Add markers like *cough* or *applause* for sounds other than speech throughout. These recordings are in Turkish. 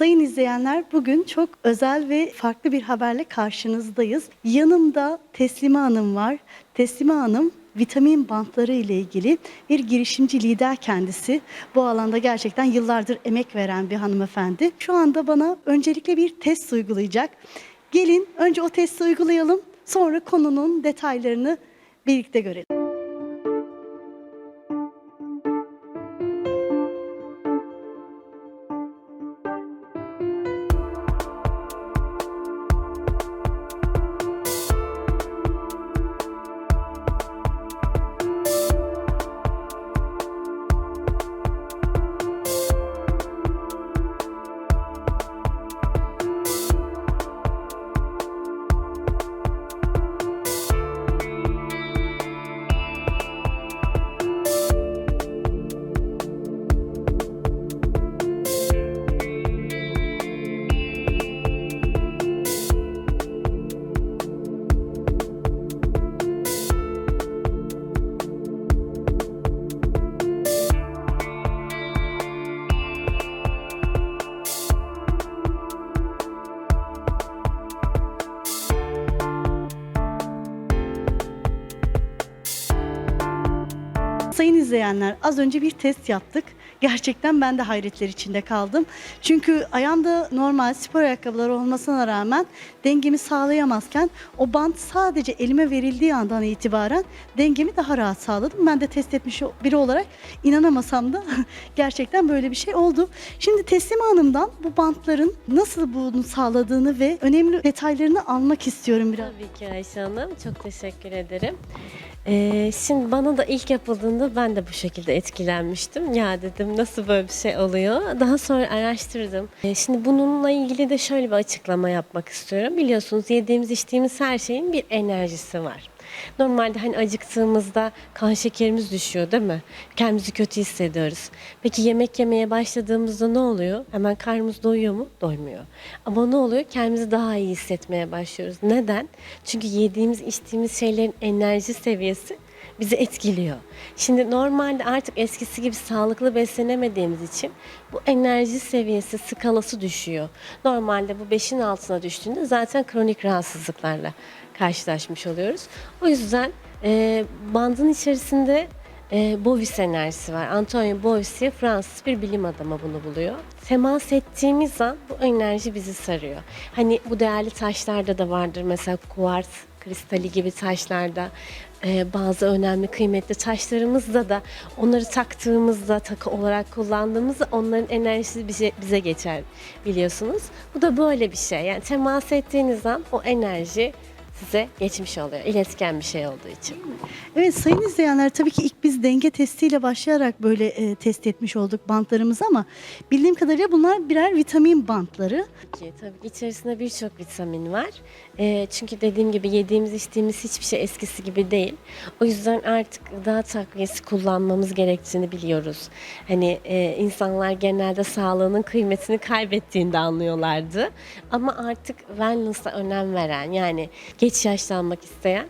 Sayın izleyenler bugün çok özel ve farklı bir haberle karşınızdayız. Yanımda Teslime Hanım var. Teslime Hanım vitamin bantları ile ilgili bir girişimci lider kendisi. Bu alanda gerçekten yıllardır emek veren bir hanımefendi. Şu anda bana öncelikle bir test uygulayacak. Gelin önce o testi uygulayalım. Sonra konunun detaylarını birlikte görelim. İzleyenler az önce bir test yaptık. Gerçekten ben de hayretler içinde kaldım. Çünkü ayağımda normal spor ayakkabıları olmasına rağmen dengemi sağlayamazken o bant sadece elime verildiği andan itibaren dengemi daha rahat sağladım. Ben de test etmiş biri olarak inanamasam da *laughs* gerçekten böyle bir şey oldu. Şimdi Teslim Hanım'dan bu bantların nasıl bunu sağladığını ve önemli detaylarını almak istiyorum biraz. Tabii ki Ayşe Hanım. Çok teşekkür ederim. Ee, şimdi bana da ilk yapıldığında ben de bu şekilde etkilenmiştim. Ya dedim nasıl böyle bir şey oluyor? Daha sonra araştırdım. Ee, şimdi bununla ilgili de şöyle bir açıklama yapmak istiyorum. Biliyorsunuz yediğimiz içtiğimiz her şeyin bir enerjisi var. Normalde hani acıktığımızda kan şekerimiz düşüyor değil mi? Kendimizi kötü hissediyoruz. Peki yemek yemeye başladığımızda ne oluyor? Hemen karnımız doyuyor mu? Doymuyor. Ama ne oluyor? Kendimizi daha iyi hissetmeye başlıyoruz. Neden? Çünkü yediğimiz içtiğimiz şeylerin enerji seviyesi bizi etkiliyor. Şimdi normalde artık eskisi gibi sağlıklı beslenemediğimiz için bu enerji seviyesi skalası düşüyor. Normalde bu 5'in altına düştüğünde zaten kronik rahatsızlıklarla karşılaşmış oluyoruz. O yüzden e, bandın içerisinde e, Bovis enerjisi var. Antonio Bovis diye Fransız bir bilim adamı bunu buluyor. Temas ettiğimiz an bu enerji bizi sarıyor. Hani bu değerli taşlarda da vardır. Mesela kuvars kristali gibi taşlarda e, bazı önemli kıymetli taşlarımızda da onları taktığımızda takı olarak kullandığımızda onların enerjisi bize, bize geçer biliyorsunuz. Bu da böyle bir şey. Yani temas ettiğiniz an o enerji size geçmiş oluyor. İletken bir şey olduğu için. Evet sayın izleyenler tabii ki ilk biz denge testiyle başlayarak böyle e, test etmiş olduk bantlarımızı ama bildiğim kadarıyla bunlar birer vitamin bantları. Ki tabii içerisinde birçok vitamin var. Ee, çünkü dediğim gibi yediğimiz içtiğimiz hiçbir şey eskisi gibi değil. O yüzden artık gıda takviyesi kullanmamız gerektiğini biliyoruz. Hani e, insanlar genelde sağlığının kıymetini kaybettiğinde anlıyorlardı. Ama artık wellness'a önem veren yani geç yaşlanmak isteyen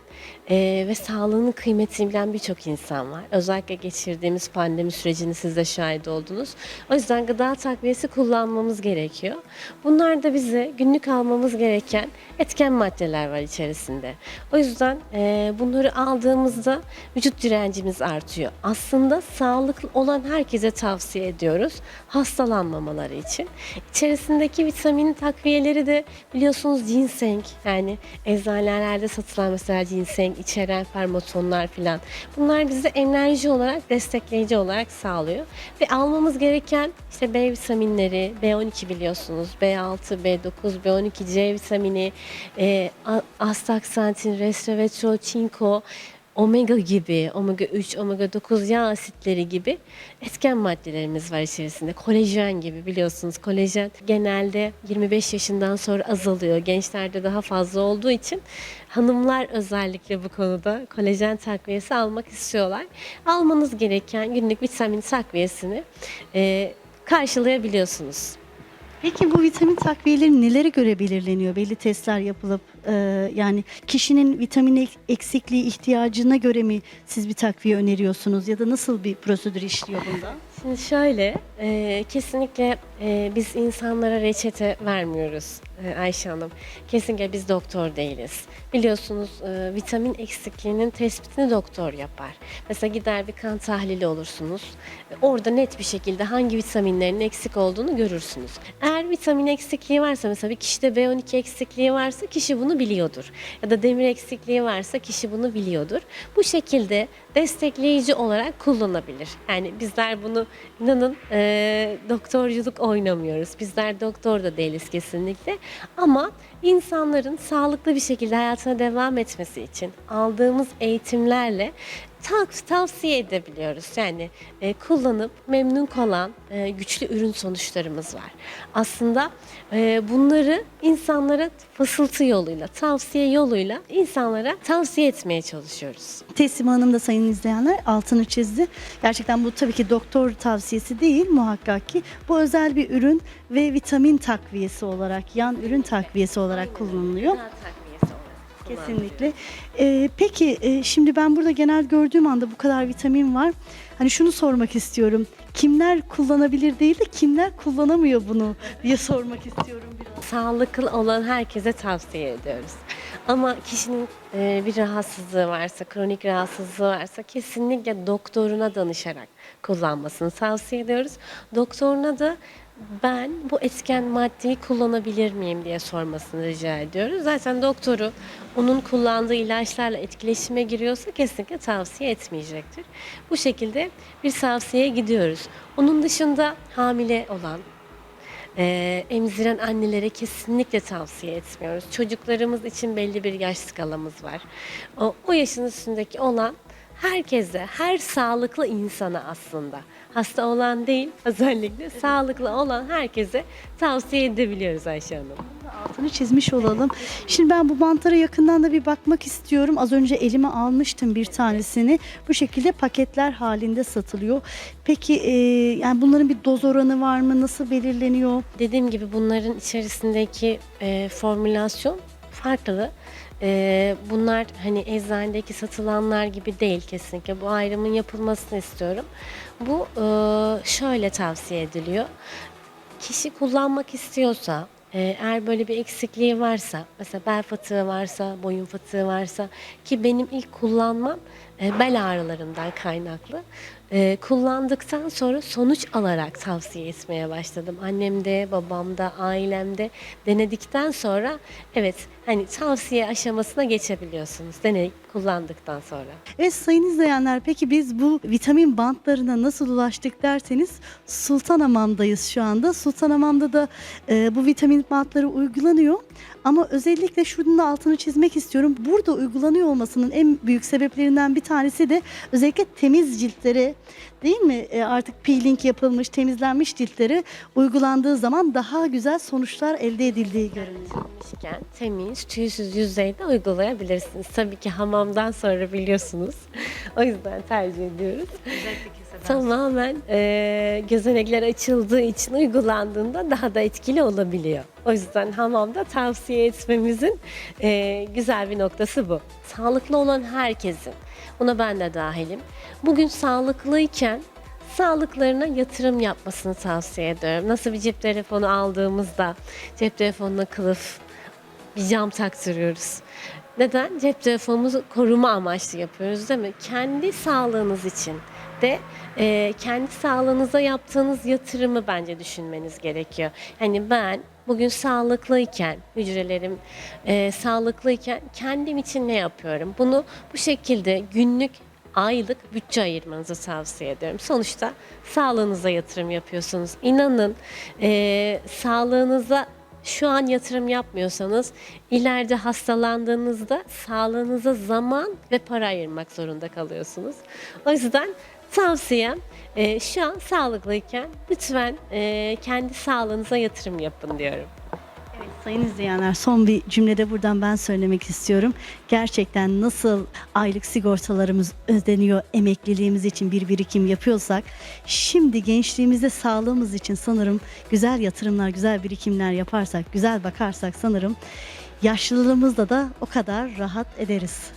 e, ve sağlığının kıymetini bilen birçok insan var. Özellikle geçirdiğimiz pandemi sürecini siz de şahit oldunuz. O yüzden gıda takviyesi kullanmamız gerekiyor. Bunlar da bize günlük almamız gereken etken maddeler var içerisinde. O yüzden e, bunları aldığımızda vücut direncimiz artıyor. Aslında sağlıklı olan herkese tavsiye ediyoruz hastalanmamaları için. İçerisindeki vitamin takviyeleri de biliyorsunuz ginseng yani eczanelerde satılan mesela ginseng içeren fermotonlar filan. Bunlar bize enerji olarak destekleyici olarak sağlıyor. Ve almamız gereken işte B vitaminleri, B12 biliyorsunuz, B6, B9, B12, C vitamini, e, astaksantin, resveratrol, çinko, omega gibi, omega 3, omega 9 yağ asitleri gibi etken maddelerimiz var içerisinde. Kolajen gibi biliyorsunuz kolajen genelde 25 yaşından sonra azalıyor. Gençlerde daha fazla olduğu için hanımlar özellikle bu konuda kolajen takviyesi almak istiyorlar. Almanız gereken günlük vitamin takviyesini e, karşılayabiliyorsunuz. Peki bu vitamin takviyeleri nelere göre belirleniyor? Belli testler yapılıp e, yani kişinin vitamin ek- eksikliği ihtiyacına göre mi siz bir takviye öneriyorsunuz ya da nasıl bir prosedür işliyor bunda? Şimdi şöyle, e, kesinlikle e, biz insanlara reçete vermiyoruz e, Ayşe Hanım. Kesinlikle biz doktor değiliz. Biliyorsunuz e, vitamin eksikliğinin tespitini doktor yapar. Mesela gider bir kan tahlili olursunuz. E, orada net bir şekilde hangi vitaminlerin eksik olduğunu görürsünüz. Eğer vitamin eksikliği varsa mesela bir kişide B12 eksikliği varsa kişi bunu biliyordur. Ya da demir eksikliği varsa kişi bunu biliyordur. Bu şekilde destekleyici olarak kullanabilir. Yani bizler bunu inanın e, doktorculuk oynamıyoruz. Bizler doktor da değiliz kesinlikle. Ama insanların sağlıklı bir şekilde hayatına devam etmesi için aldığımız eğitimlerle tav- tavsiye edebiliyoruz. Yani e, kullanıp memnun kalan e, güçlü ürün sonuçlarımız var. Aslında e, bunları insanlara fısıltı yoluyla, tavsiye yoluyla insanlara tavsiye etmeye çalışıyoruz. Teslim Hanım da sayın izleyenler altını çizdi. Gerçekten bu tabii ki doktor tavsiyesi değil muhakkak ki. Bu özel bir ürün ve vitamin takviyesi olarak, yan ürün takviyesi olarak kullanılıyor. Gıda takviyesi olarak kullanılıyor. Kesinlikle. Ee, peki e, şimdi ben burada genel gördüğüm anda bu kadar vitamin var. Hani şunu sormak istiyorum. Kimler kullanabilir değil de kimler kullanamıyor bunu diye sormak istiyorum biraz. Sağlıklı olan herkese tavsiye ediyoruz. Ama kişinin e, bir rahatsızlığı varsa, kronik rahatsızlığı varsa kesinlikle doktoruna danışarak kullanmasını tavsiye ediyoruz. Doktoruna da ben bu etken maddeyi kullanabilir miyim diye sormasını rica ediyoruz. Zaten doktoru onun kullandığı ilaçlarla etkileşime giriyorsa kesinlikle tavsiye etmeyecektir. Bu şekilde bir tavsiyeye gidiyoruz. Onun dışında hamile olan, ee, emziren annelere kesinlikle tavsiye etmiyoruz. Çocuklarımız için belli bir yaş skalamız var. O, o yaşın üstündeki olan herkese, her sağlıklı insana aslında. Hasta olan değil, *laughs* özellikle sağlıklı olan herkese tavsiye edebiliyoruz Ayşe Hanım. Altını çizmiş olalım. Şimdi ben bu mantara yakından da bir bakmak istiyorum. Az önce elime almıştım bir tanesini. Bu şekilde paketler halinde satılıyor. Peki e, yani bunların bir doz oranı var mı? Nasıl belirleniyor? Dediğim gibi bunların içerisindeki e, formülasyon farklı. E, bunlar hani eczanedeki satılanlar gibi değil kesinlikle. Bu ayrımın yapılmasını istiyorum. Bu e, şöyle tavsiye ediliyor. Kişi kullanmak istiyorsa, e, eğer böyle bir eksikliği varsa, mesela bel fıtığı varsa, boyun fıtığı varsa ki benim ilk kullanmam e, bel ağrılarından kaynaklı. E, kullandıktan sonra sonuç alarak tavsiye etmeye başladım. Annemde, babamda, ailemde denedikten sonra evet hani tavsiye aşamasına geçebiliyorsunuz deneyip kullandıktan sonra. Evet sayın izleyenler peki biz bu vitamin bantlarına nasıl ulaştık derseniz Sultanamam'dayız şu anda. Sultanamam'da da e, bu vitamin bantları uygulanıyor. Ama özellikle şunun da altını çizmek istiyorum. Burada uygulanıyor olmasının en büyük sebeplerinden bir tanesi de özellikle temiz ciltlere değil mi? E, artık peeling yapılmış, temizlenmiş ciltlere uygulandığı zaman daha güzel sonuçlar elde edildiği görünüyor. Temiz, tüysüz yüzeyde uygulayabilirsiniz. Tabii ki hamamdan sonra biliyorsunuz. *laughs* o yüzden tercih ediyoruz. Tamamen e, gözenekler açıldığı için uygulandığında daha da etkili olabiliyor. O yüzden hamamda tavsiye etmemizin e, güzel bir noktası bu. Sağlıklı olan herkesin, buna ben de dahilim. Bugün sağlıklıyken sağlıklarına yatırım yapmasını tavsiye ediyorum. Nasıl bir cep telefonu aldığımızda cep telefonuna kılıf, bir cam taktırıyoruz. Neden? Cep telefonumuzu koruma amaçlı yapıyoruz değil mi? Kendi sağlığınız için de e, kendi sağlığınıza yaptığınız yatırımı bence düşünmeniz gerekiyor. Yani ben bugün sağlıklıyken, hücrelerim e, sağlıklıyken kendim için ne yapıyorum? Bunu bu şekilde günlük aylık bütçe ayırmanızı tavsiye ediyorum. Sonuçta sağlığınıza yatırım yapıyorsunuz. İnanın e, sağlığınıza şu an yatırım yapmıyorsanız ileride hastalandığınızda sağlığınıza zaman ve para ayırmak zorunda kalıyorsunuz. O yüzden tavsiyem e, şu an sağlıklıyken lütfen e, kendi sağlığınıza yatırım yapın diyorum. Sayın izleyenler son bir cümlede buradan ben söylemek istiyorum. Gerçekten nasıl aylık sigortalarımız ödeniyor emekliliğimiz için bir birikim yapıyorsak şimdi gençliğimizde sağlığımız için sanırım güzel yatırımlar, güzel birikimler yaparsak, güzel bakarsak sanırım yaşlılığımızda da o kadar rahat ederiz.